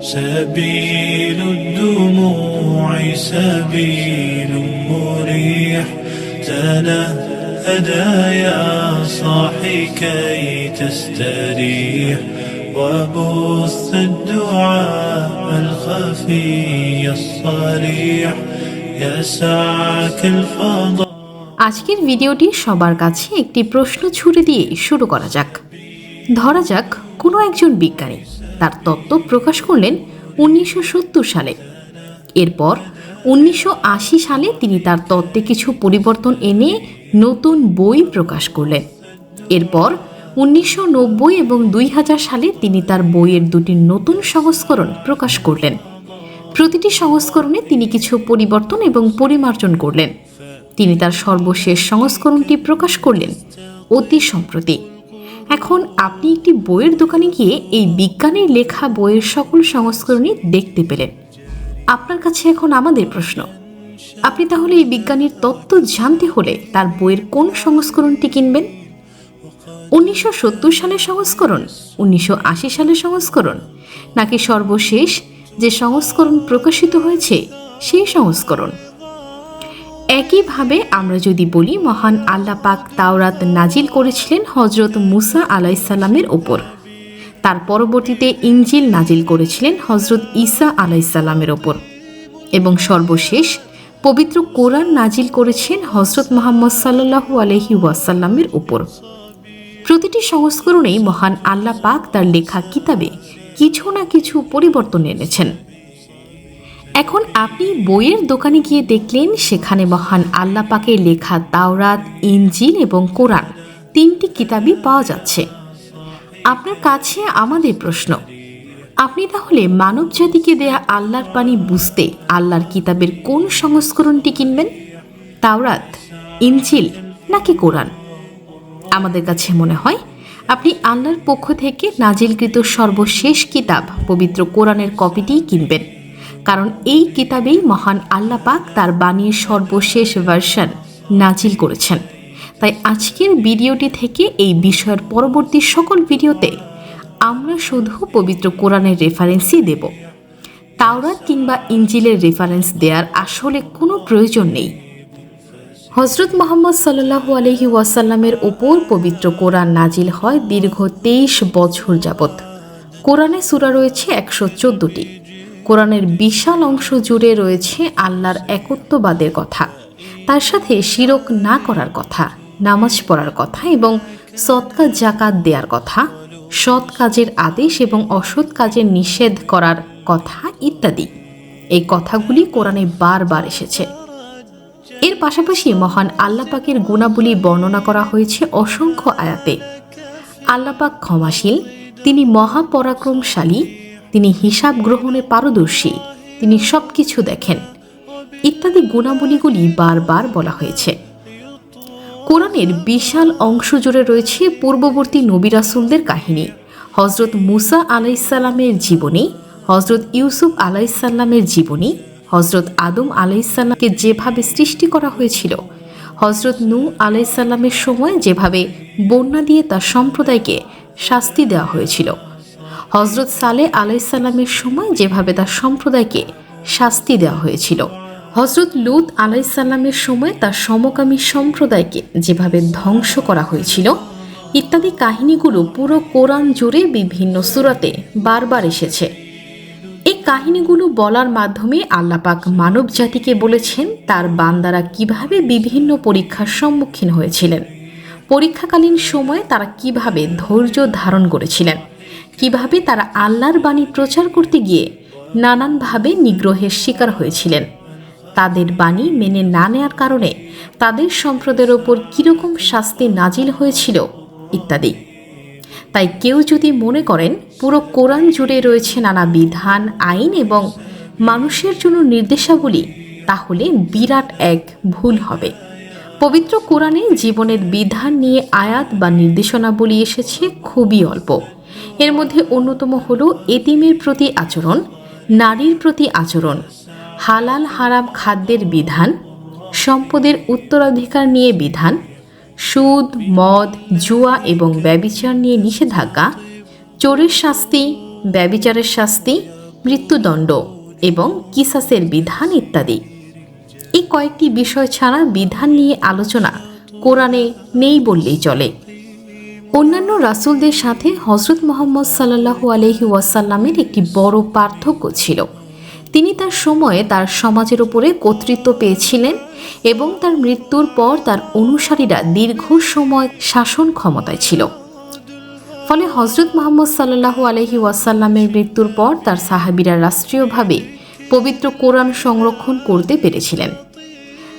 سبيل الدموع سبيل مريح تنهدى يا صاحي كي تستريح وبث الدعاء الخفي الصريح يسعك الفضاء আজকের ভিডিওটি সবার কাছে একটি প্রশ্ন ছুড়ে দিয়ে শুরু করা যাক ধরা যাক কোনো একজন বিজ্ঞানী তার তত্ত্ব প্রকাশ করলেন উনিশশো সত্তর সালে। এরপর উনিশশো আশি সালে তিনি তার তত্ত্বে কিছু পরিবর্তন এনে নতুন বই প্রকাশ করলেন। এরপর উনিশশো নব্বই এবং দুই হাজার সালে তিনি তার বইয়ের দুটি নতুন সংস্করণ প্রকাশ করলেন। প্রতিটি সংস্করণে তিনি কিছু পরিবর্তন এবং পরিমার্জন করলেন। তিনি তার সর্বশেষ সংস্করণটি প্রকাশ করলেন অতি সম্প্রতি। এখন আপনি একটি বইয়ের দোকানে গিয়ে এই বিজ্ঞানের লেখা বইয়ের সকল সংস্করণই দেখতে পেলেন। আপনার কাছে এখন আমাদের প্রশ্ন। আপনি তাহলে এই বিজ্ঞানীর তত্ত্ব জানতে হলে তার বইয়ের কোন সংস্করণটি কিনবেন? উনিশশো সত্তর সালের সংস্করণ, উনিশশো আশি সালের সংস্করণ, নাকি সর্বশেষ যে সংস্করণ প্রকাশিত হয়েছে সেই সংস্করণ? একইভাবে আমরা যদি বলি, মহান আল্লাহ পাক তাওরাত নাজিল করেছিলেন হজরত মুসা আলাইসাল্লামের ওপর। তার পরবর্তীতে ইঞ্জিল নাজিল করেছিলেন হজরত ঈসা আলাইসাল্লামের ওপর। এবং সর্বশেষ পবিত্র কোরআন নাজিল করেছেন হজরত মোহাম্মদ সাল্লাহু আলহি ওয়াসাল্লামের উপর প্রতিটি সংস্করণেই মহান আল্লাহ পাক তার লেখা কিতাবে কিছু না কিছু পরিবর্তন এনেছেন। এখন আপনি বইয়ের দোকানে গিয়ে দেখলেন সেখানে মহান আল্লাহ পাকের লেখা তাওরাত ইঞ্জিল এবং কোরআন তিনটি কিতাবই পাওয়া যাচ্ছে। আপনার কাছে আমাদের প্রশ্ন, আপনি তাহলে মানব জাতিকে দেয়া আল্লাহর বাণী বুঝতে আল্লাহর কিতাবের কোন সংস্করণটি কিনবেন? তাওরাত ইঞ্জিল নাকি কোরআন? আমাদের কাছে মনে হয় আপনি আল্লাহর পক্ষ থেকে নাজিলকৃত সর্বশেষ কিতাব পবিত্র কোরআনের কপিটিই কিনবেন। কারণ এই কিতাবেই মহান আল্লাহ পাক তার বাণীর সর্বশেষ ভার্সন নাজিল করেছেন। তাই আজকের ভিডিওটি থেকে এই বিষয়ের পরবর্তী সকল ভিডিওতে আমরা শুধু পবিত্র কোরআনের রেফারেন্সই দেব। তাওরাত কিংবা ইঞ্জিলের রেফারেন্স দেওয়ার আসলে কোনো প্রয়োজন নেই। হজরত মোহাম্মদ সাল্লাহু আলহি ওয়াসাল্লামের ওপর পবিত্র কোরআন নাজিল হয় দীর্ঘ তেইশ বছর যাবৎ। কোরআনে সুরা রয়েছে একশো চোদ্দটি। কোরআনের বিশাল অংশ জুড়ে রয়েছে আল্লাহর একত্ববাদের কথা। তার সাথে শিরক না করার কথা, নামাজ পড়ার কথা এবং সৎকা জাকাত দেওয়ার কথা, সৎ কাজের আদেশ এবং অসৎ কাজের নিষেধ করার কথা ইত্যাদি। এই কথাগুলি কোরআনে বারবার এসেছে। এর পাশাপাশি মহান আল্লাপাকের গুণাবলী বর্ণনা করা হয়েছে অসংখ্য আয়াতে। আল্লাপাক ক্ষমাশীল, তিনি মহাপরাক্রমশালী তিনি হিসাব গ্রহণে পারদর্শী। তিনি সব কিছু দেখেন। ইত্যাদি গুণাবলীগুলি বারবার বলা হয়েছে। কোরআনের বিশাল অংশ জুড়ে রয়েছে পূর্ববর্তী নবিরাসুলদের কাহিনী। হজরত মুসা আলাইসাল্লামের জীবনী হজরত ইউসুফ আলাইসাল্লামের জীবনী হজরত আদম আলাইসাল্লামকে যেভাবে সৃষ্টি করা হয়েছিল হজরত নূ আলাইসাল্লামের সময় যেভাবে বন্যা দিয়ে তার সম্প্রদায়কে শাস্তি দেওয়া হয়েছিল। হজরত সালে আলাইসাল্লামের সময় যেভাবে তার সম্প্রদায়কে শাস্তি দেওয়া হয়েছিল হজরত লুত আলাইসাল্লামের সময় তার সমকামী সম্প্রদায়কে যেভাবে ধ্বংস করা হয়েছিল, ইত্যাদি কাহিনীগুলো পুরো কোরআন জুড়ে বিভিন্ন সুরাতে বারবার এসেছে। এই কাহিনীগুলো বলার মাধ্যমে আল্লাপাক মানব জাতিকে বলেছেন, তার বান্দারা কীভাবে বিভিন্ন পরীক্ষার সম্মুখীন হয়েছিলেন, পরীক্ষাকালীন সময়ে তারা কীভাবে ধৈর্য ধারণ করেছিলেন। কীভাবে তারা আল্লাহর বাণী প্রচার করতে গিয়ে নানানভাবে নিগ্রহের শিকার হয়েছিলেন। তাদের বাণী মেনে না নেয়ার কারণে তাদের সম্প্রদায়ের ওপর কীরকম শাস্তি নাজিল হয়েছিল ইত্যাদি। তাই কেউ যদি মনে করেন, পুরো কোরআন জুড়ে রয়েছে নানা বিধান, আইন এবং মানুষের জন্য নির্দেশাবলী, তাহলে বিরাট এক ভুল হবে। পবিত্র কোরআনে জীবনের বিধান নিয়ে আয়াত বা নির্দেশনাবলী এসেছে খুবই অল্প। এর মধ্যে অন্যতম হল এতিমের প্রতি আচরণ, নারীর প্রতি আচরণ, হালাল হারাম খাদ্যের বিধান, সম্পদের উত্তরাধিকার নিয়ে বিধান, সুদ, মদ, জুয়া এবং ব্যবিচার নিয়ে নিষেধাজ্ঞা, চোরের শাস্তি, ব্যবিচারের শাস্তি, মৃত্যুদণ্ড এবং কিসাসের বিধান ইত্যাদি। এই কয়েকটি বিষয় ছাড়া বিধান নিয়ে আলোচনা কোরআনে নেই বললেই চলে। অন্যান্য রাসূলদের সাথে হজরত মোহাম্মদ সাল্লাহু আলহি ওয়াসাল্লামের একটি বড় পার্থক্য ছিল। তিনি তার সময়ে তার সমাজের ওপরে কর্তৃত্ব পেয়েছিলেন এবং তার মৃত্যুর পর তার অনুসারীরা দীর্ঘ সময় শাসন ক্ষমতায় ছিল। ফলে হজরত মোহাম্মদ সাল্লাহু আলহি ওয়াসাল্লামের মৃত্যুর পর তার সাহাবিরা রাষ্ট্রীয়ভাবে পবিত্র কোরআন সংরক্ষণ করতে পেরেছিলেন।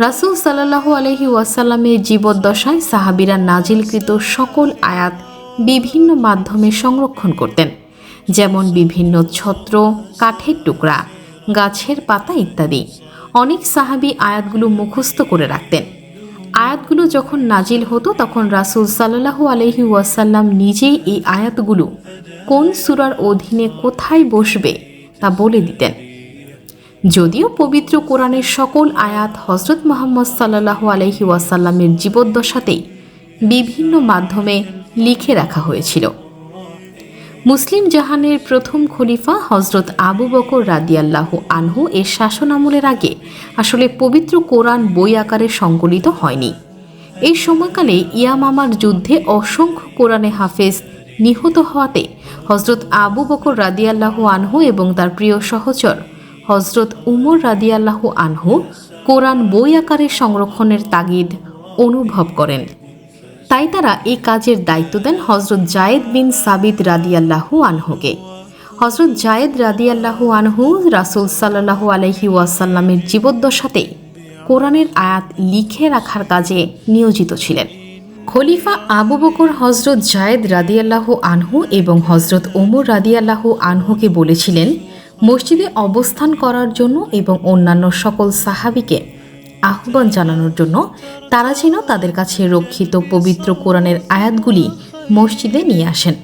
রাসূল সাল্লাহু আলহি ওয়াসাল্লামের জীবদ্দশায় সাহাবিরা নাজিলকৃত সকল আয়াত বিভিন্ন মাধ্যমে সংরক্ষণ করতেন, যেমন বিভিন্ন ছত্র, কাঠের টুকরা, গাছের পাতা ইত্যাদি। অনেক সাহাবি আয়াতগুলো মুখস্থ করে রাখতেন। আয়াতগুলো যখন নাজিল হতো, তখন রাসূল সাল্লাহু আলহি ওয়াসাল্লাম নিজেই এই আয়াতগুলো কোন সুরার অধীনে কোথায় বসবে তা বলে দিতেন। যদিও পবিত্র কোরআনের সকল আয়াত হজরত মোহাম্মদ সাল্লাহ আলহি ওয়াসাল্লামের জীবদ্দশাতেই বিভিন্ন মাধ্যমে লিখে রাখা হয়েছিল। মুসলিম জাহানের প্রথম খলিফা হজরত আবু বকর রাদিয়াল্লাহু আনহু এর শাসন আমলের আগে আসলে পবিত্র কোরআন বই আকারে সংকলিত হয়নি। এই সময়কালে ইয়ামামার যুদ্ধে অসংখ্য কোরআনে হাফেজ নিহত হওয়াতে হজরত আবু বকর রাদিয়াল্লাহু আনহু এবং তার প্রিয় সহচর হজরত উমর রাদিয়াল্লাহু আনহু কোরআন বই আকারে সংরক্ষণের তাগিদ অনুভব করেন। তাই তারা এই কাজের দায়িত্ব দেন হজরত জায়েদ বিন সাবিদ রাদিয়াল্লাহু আনহুকে। হজরত জায়েদ রাদিয়াল্লাহু আনহু রাসুল সাল্লাহু আলহি ওয়াসাল্লামের জীবদ্দশাতে কোরআনের আয়াত লিখে রাখার কাজে নিয়োজিত ছিলেন। খলিফা আবু বকর হজরত জায়েদ রাদিয়াল্লাহু আনহু এবং হজরত ওমর রাদিয়াল্লাহু আনহুকে বলেছিলেন মসজিদে অবস্থান করার জন্য এবং অন্যান্য সকল সাহাবিকে আহ্বান জানানোর জন্য তারা যেন তাদের কাছে রক্ষিত পবিত্র কোরআনের আয়াতগুলি মসজিদে নিয়ে আসেন।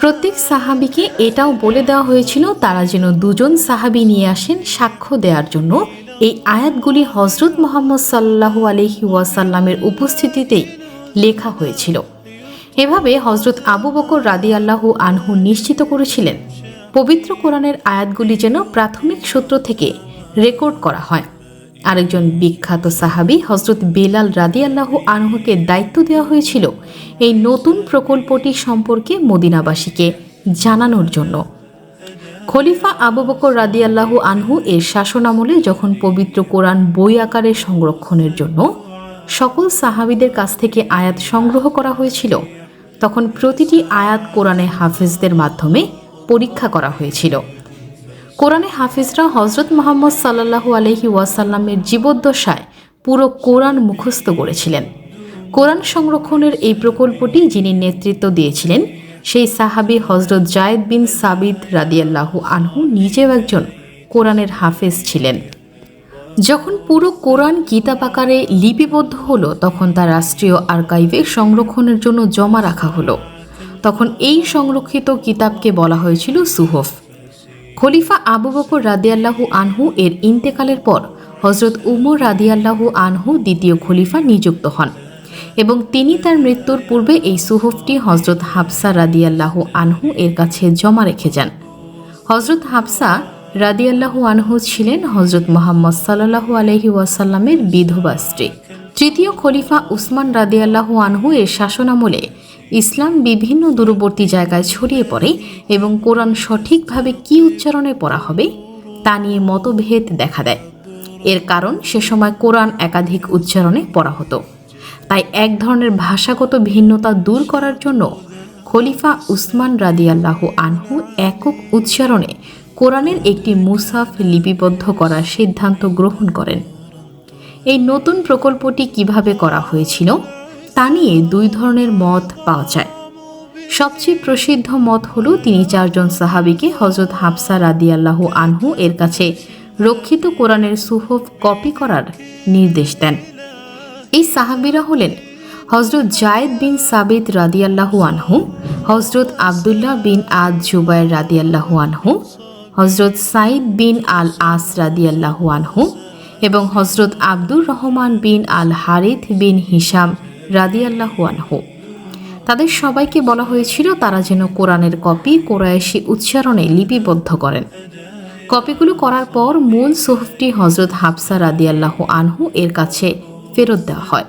প্রত্যেক সাহাবিকে এটাও বলে দেওয়া হয়েছিল, তারা যেন দুজন সাহাবি নিয়ে আসেন সাক্ষ্য দেওয়ার জন্য। এই আয়াতগুলি হজরত মোহাম্মদ সাল্লাহু আলহি ওয়াসাল্লামের উপস্থিতিতেই লেখা হয়েছিল। এভাবে হজরত আবু বকর রাদি আল্লাহু আনহু নিশ্চিত করেছিলেন পবিত্র কোরআনের আয়াতগুলি যেন প্রাথমিক সূত্র থেকে রেকর্ড করা হয়। আরেকজন বিখ্যাত সাহাবি হজরত বেলাল রাদি আল্লাহু আনহুকে দায়িত্ব দেওয়া হয়েছিল এই নতুন প্রকল্পটি সম্পর্কে মদিনাবাসীকে জানানোর জন্য। খলিফা আবু বকর রাদি আল্লাহু আনহু এর শাসনামলে যখন পবিত্র কোরআন বই আকারে সংরক্ষণের জন্য সকল সাহাবিদের কাছ থেকে আয়াত সংগ্রহ করা হয়েছিল, তখন প্রতিটি আয়াত কোরআনে হাফিজদের মাধ্যমে পরীক্ষা করা হয়েছিল। কোরআনে হাফিজরা হজরত মোহাম্মদ সাল্লাহু আলহি ওয়াসাল্লামের জীবদ্দশায় পুরো কোরআন মুখস্থ করেছিলেন। কোরআন সংরক্ষণের এই প্রকল্পটি যিনি নেতৃত্ব দিয়েছিলেন, সেই সাহাবি হজরত জায়েদ বিন সাবিদ রাদিয়াল্লাহু আনহু নিজেও একজন কোরআনের হাফেজ ছিলেন। যখন পুরো কোরআন কিতাব আকারে লিপিবদ্ধ হলো, তখন তা রাষ্ট্রীয় আর্কাইভে সংরক্ষণের জন্য জমা রাখা হলো। তখন এই সংরক্ষিত কিতাবকে বলা হয়েছিল সুহফ। খলিফা আবু বকর রাদিয়াল্লাহু আনহু এর ইন্তেকালের পর হজরত উমর রাদিয়াল্লাহু আনহু দ্বিতীয় খলিফা নিযুক্ত হন এবং তিনি তার মৃত্যুর পূর্বে এই সুহফটি হজরত হাফসা রাদিয়াল্লাহু আনহু এর কাছে জমা রেখে যান। হজরত হাফসা রাদিয়াল্লাহু আনহু ছিলেন হজরত মোহাম্মদ সাল্লাহু আলহি ওয়াসাল্লামের বিধবা স্ত্রী। তৃতীয় খলিফা উসমান রাদিয়াল্লাহু আনহু এর শাসনামলে ইসলাম বিভিন্ন দূরবর্তী জায়গায় ছড়িয়ে পড়ে এবং কোরআন সঠিকভাবে কি উচ্চারণে পড়া হবে তা নিয়ে মতভেদ দেখা দেয়। এর কারণ সে সময় কোরআন একাধিক উচ্চারণে পড়া হতো। তাই এক ধরনের ভাষাগত ভিন্নতা দূর করার জন্য খলিফা উসমান রাদিয়াল্লাহু আনহু একক উচ্চারণে কোরআনের একটি মুসাফ লিপিবদ্ধ করার সিদ্ধান্ত গ্রহণ করেন। এই নতুন প্রকল্পটি কীভাবে করা হয়েছিল? তা নিয়ে দুই ধরনের মত পাওয়া যায়। সবচেয়ে প্রসিদ্ধ মত হলো তিনি চারজন সাহাবিকে হজরত হাফসা রাদিয়াল্লাহু আনহু এর কাছে রক্ষিত কোরআনের সুহফ কপি করার নির্দেশ দেন। এই সাহাবিরা হলেন হজরত জায়েদ বিন সাবিদ রাদিয়াল্লাহু আনহু হজরত আবদুল্লাহ বিন আদ জুবাইর রাদিয়াল্লাহু আনহু হজরত সাইদ বিন আল আস রাদিয়াল্লাহু আনহু এবং হজরত আব্দুর রহমান বিন আল হারিথ বিন হিসাম রাদিয়াল্লাহু আনহু। তাদের সবাইকে বলা হয়েছিল, তারা যেন কোরআনের কপি কোরআশি উচ্চারণে লিপিবদ্ধ করেন। কপিগুলো করার পর মূল সোহফটি হজরত হাফসা রাদিয়াল্লাহ আনহু এর কাছে ফেরত দেওয়া হয়।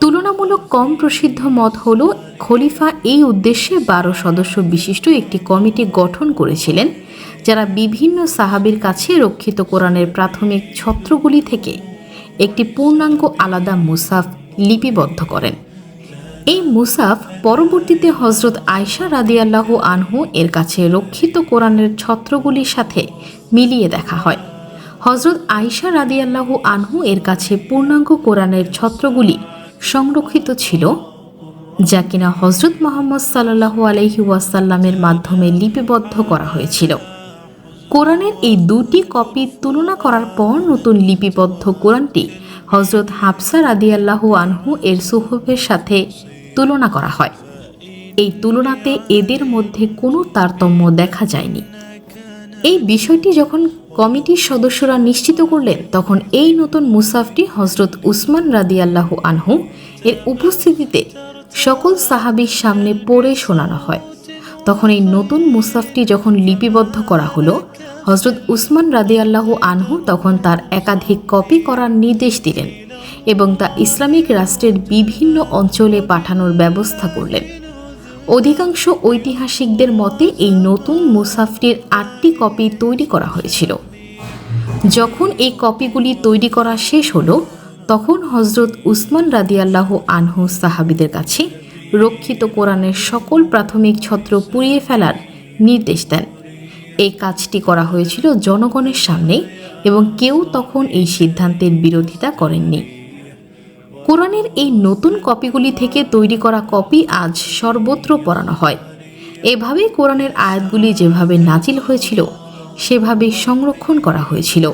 তুলনামূলক কম প্রসিদ্ধ মত হল, খলিফা এই উদ্দেশ্যে বারো সদস্য বিশিষ্ট একটি কমিটি গঠন করেছিলেন, যারা বিভিন্ন সাহাবির কাছে রক্ষিত কোরআনের প্রাথমিক ছত্রগুলি থেকে একটি পূর্ণাঙ্গ আলাদা মুসাফ লিপিবদ্ধ করেন। এই মুসাফ পরবর্তীতে হজরত আয়সা রাদিয়াল্লাহু আনহু এর কাছে রক্ষিত কোরআনের ছত্রগুলির সাথে মিলিয়ে দেখা হয়। হজরত আয়সা রাদিয়াল্লাহু আনহু এর কাছে পূর্ণাঙ্গ কোরআনের ছত্রগুলি সংরক্ষিত ছিল, যা কিনা হজরত মোহাম্মদ সাল্লাহু আলহি ওয়াসাল্লামের মাধ্যমে লিপিবদ্ধ করা হয়েছিল। কোরআনের এই দুটি কপি তুলনা করার পর নতুন লিপিবদ্ধ কোরআনটি হজরত হাফসা রাদিয়াল্লাহু আনহু এর সুহফের সাথে তুলনা করা হয়। এই তুলনাতে এদের মধ্যে কোনো তারতম্য দেখা যায়নি। এই বিষয়টি যখন কমিটির সদস্যরা নিশ্চিত করলেন, তখন এই নতুন মুসাফটি হজরত উসমান রাদিয়াল্লাহু আনহু এর উপস্থিতিতে সকল সাহাবির সামনে পড়ে শোনানো হয়। তখন এই নতুন মুসাফটি যখন লিপিবদ্ধ করা হলো হজরত উসমান রাদিয়াল্লাহু আনহু তখন তার একাধিক কপি করার নির্দেশ দিলেন এবং তা ইসলামিক রাষ্ট্রের বিভিন্ন অঞ্চলে পাঠানোর ব্যবস্থা করলেন। অধিকাংশ ঐতিহাসিকদের মতে এই নতুন মুসাফটির আটটি কপি তৈরি করা হয়েছিল। যখন এই কপিগুলি তৈরি করা শেষ হলো, তখন হজরত উসমান রাদিয়াল্লাহ আনহু সাহাবিদের কাছে রক্ষিত কোরআনের সকল প্রাথমিক ছত্র পুড়িয়ে ফেলার নির্দেশ দেন। এই কাজটি করা হয়েছিল জনগণের সামনে এবং কেউ তখন এই সিদ্ধান্তের বিরোধিতা করেননি। কোরআনের এই নতুন কপিগুলি থেকে তৈরি করা কপি আজ সর্বত্র পড়ানো হয়। এভাবেই কোরআনের আয়াতগুলি যেভাবে নাজিল হয়েছিল, সেভাবে সংরক্ষণ করা হয়েছিল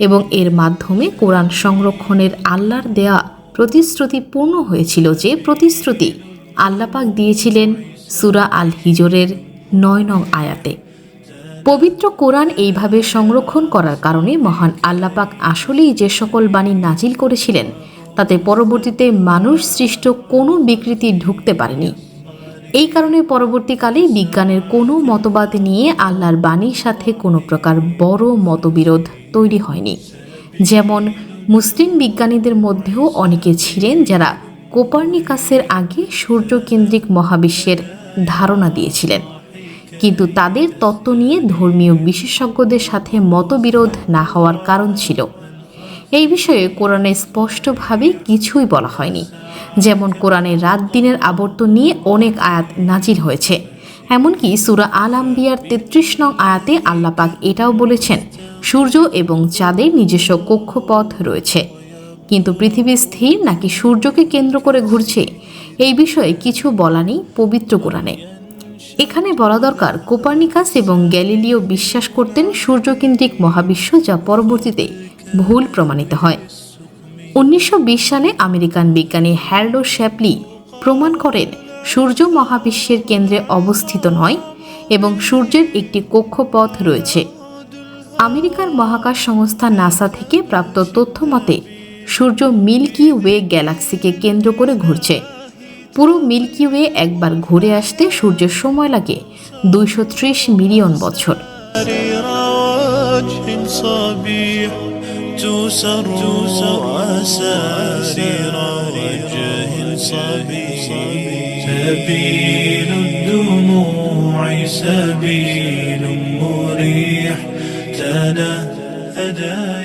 এবং এর মাধ্যমে কোরআন সংরক্ষণের আল্লাহর দেয়া প্রতিশ্রুতি পূর্ণ হয়েছিল যে প্রতিশ্রুতি আল্লাপাক দিয়েছিলেন সুরা আল হিজরের নয় নং আয়াতে। পবিত্র কোরআন এইভাবে সংরক্ষণ করার কারণে মহান আল্লাপাক আসলেই যে সকল বাণী নাজিল করেছিলেন, তাতে পরবর্তীতে মানুষ সৃষ্ট কোনো বিকৃতি ঢুকতে পারেনি। এই কারণে পরবর্তীকালে বিজ্ঞানের কোনো মতবাদ নিয়ে আল্লাহর বাণীর সাথে কোনো প্রকার বড় মতবিরোধ তৈরি হয়নি। যেমন, মুসলিম বিজ্ঞানীদের মধ্যেও অনেকে ছিলেন যারা কোপার্নিকাসের আগে সূর্যকেন্দ্রিক মহাবিশ্বের ধারণা দিয়েছিলেন। কিন্তু তাদের তত্ত্ব নিয়ে ধর্মীয় বিশেষজ্ঞদের সাথে মতবিরোধ না হওয়ার কারণ ছিল। এই বিষয়ে কোরআনে স্পষ্টভাবে কিছুই বলা হয়নি। যেমন কোরআনের রাত দিনের আবর্তন নিয়ে অনেক আয়াত নাজিল হয়েছে। এমনকি সুরা আল আম্বিয়ার তেত্রিশ নং আয়াতে আল্লাপাক এটাও বলেছেন, সূর্য এবং চাঁদের নিজস্ব কক্ষপথ রয়েছে। কিন্তু পৃথিবী স্থির নাকি সূর্যকে কেন্দ্র করে ঘুরছে? এই বিষয়ে কিছু বলা নেই পবিত্র কোরআনে। এখানে বলা দরকার, কোপার্নিকাস এবং গ্যালিলিও বিশ্বাস করতেন সূর্যকেন্দ্রিক মহাবিশ্ব যা পরবর্তীতে ভুল প্রমাণিত হয়। উনিশশো বিশ সালে আমেরিকান বিজ্ঞানী হ্যারডো শ্যাপলি প্রমাণ করেন, সূর্য মহাবিশ্বের কেন্দ্রে অবস্থিত নয় এবং সূর্যের একটি কক্ষপথ রয়েছে। আমেরিকার মহাকাশ সংস্থা নাসা থেকে প্রাপ্ত তথ্য মতে সূর্য মিল্কি ওয়ে গ্যালাক্সিকে কেন্দ্র করে ঘুরছে। পুরো মিল্কি ওয়ে একবার ঘুরে আসতে সূর্যের সময় লাগে দুইশো মিলিয়ন বছর وجه صبيح تسر أسارير وجه صبيح سبيل الدموع سبيل مريح تنهدى يا